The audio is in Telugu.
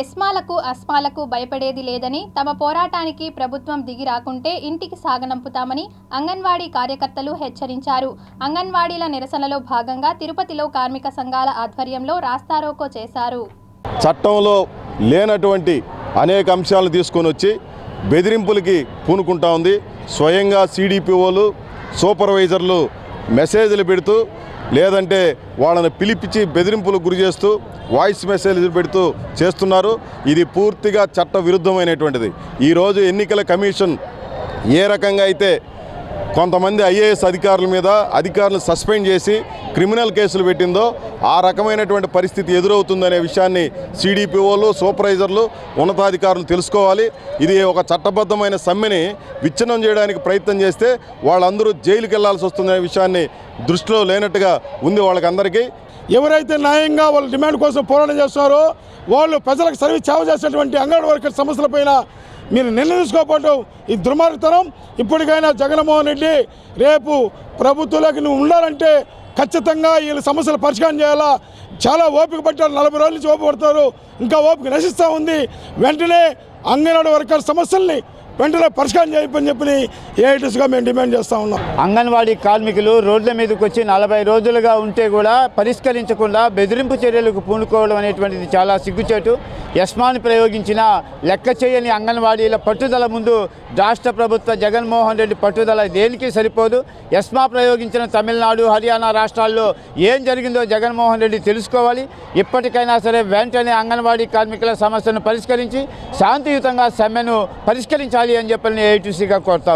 ఎస్మాలకు అస్మాలకు భయపడేది లేదని తమ పోరాటానికి ప్రభుత్వం దిగి రాకుంటే ఇంటికి సాగనంపుతామని అంగన్వాడీ కార్యకర్తలు హెచ్చరించారు. అంగన్వాడీల నిరసనలో భాగంగా తిరుపతిలో కార్మిక సంఘాల ఆధ్వర్యంలో రాస్తారోకో చేశారు. చట్టంలో లేనటువంటి అనేక అంశాలను తీసుకొని వచ్చి బెదిరింపులకి పూనుకుంటా ఉంది. స్వయంగా సీడీపీఓలు సూపర్వైజర్లు మెసేజ్లు పెడుతూ లేదంటే వాళ్ళని పిలిపించి బెదిరింపులకు గురి చేస్తూ వాయిస్ మెసేజ్లు పెడుతూ చేస్తున్నారు. ఇది పూర్తిగా చట్ట విరుద్ధమైనటువంటిది ఈరోజు ఎన్నికల కమిషన్ ఏ రకంగా అయితే కొంతమంది ఐఏఎస్ అధికారుల మీద అధికారులను సస్పెండ్ చేసి క్రిమినల్ కేసులు పెట్టిందో ఆ రకమైనటువంటి పరిస్థితి ఎదురవుతుందనే విషయాన్ని సిడిపిఓలు సూపర్వైజర్లు ఉన్నతాధికారులు తెలుసుకోవాలి. ఇది ఒక చట్టబద్ధమైన సమ్మెని విచ్ఛిన్నం చేయడానికి ప్రయత్నం చేస్తే వాళ్ళందరూ జైలుకి వెళ్ళాల్సి వస్తుందనే విషయాన్ని దృష్టిలో లేనట్టుగా ఉంది వాళ్ళకందరికీ. ఎవరైతే న్యాయంగా వాళ్ళ డిమాండ్ కోసం పోరాటం చేస్తున్నారో వాళ్ళు ప్రజలకు సర్వీస్ సేవ చేసేటువంటి అంగన్వాడీ వర్కర్ సమస్యలపైన మీరు నిర్ణయం ఈ దుర్మార్గతనం. ఇప్పటికైనా జగన్మోహన్ రెడ్డి రేపు ప్రభుత్వంలోకి నువ్వు ఉండాలంటే ఖచ్చితంగా వీళ్ళ సమస్యలు పరిష్కారం చేయాలా? చాలా ఓపిక పట్టారు. నలభై రోజుల నుంచి ఓపిక పడతారు. ఇంకా ఓపిక నశిస్తూ ఉంది. వెంటనే అంగన్వాడీ వర్కర్ సమస్యల్ని వెంటనే పరిష్కారం చేయమని చెప్పి ఏఐటీస్గా మేము డిమాండ్ చేస్తూ ఉన్నాం. అంగన్వాడీ కార్మికులు రోడ్ల మీదకి వచ్చి నలభై రోజులుగా ఉంటే కూడా పరిష్కరించకుండా బెదిరింపు చర్యలకు పూనుకోవడం అనేటువంటిది చాలా సిగ్గుచేటు. యస్మాన్ ప్రయోగించిన లెక్క చేయని అంగన్వాడీల పట్టుదల ముందు రాష్ట్ర ప్రభుత్వ జగన్మోహన్ రెడ్డి పట్టుదల దేనికి సరిపోదు? యస్మా ప్రయోగించిన తమిళనాడు హర్యానా రాష్ట్రాల్లో ఏం జరిగిందో జగన్మోహన్ రెడ్డి తెలుసుకోవాలి. ఇప్పటికైనా సరే వెంటనే అంగన్వాడీ కార్మికుల సమస్యను పరిష్కరించి శాంతియుతంగా సమ్మెను పరిష్కరించాలి అని చెప్పని ఏఐటీసీగా కోరుతా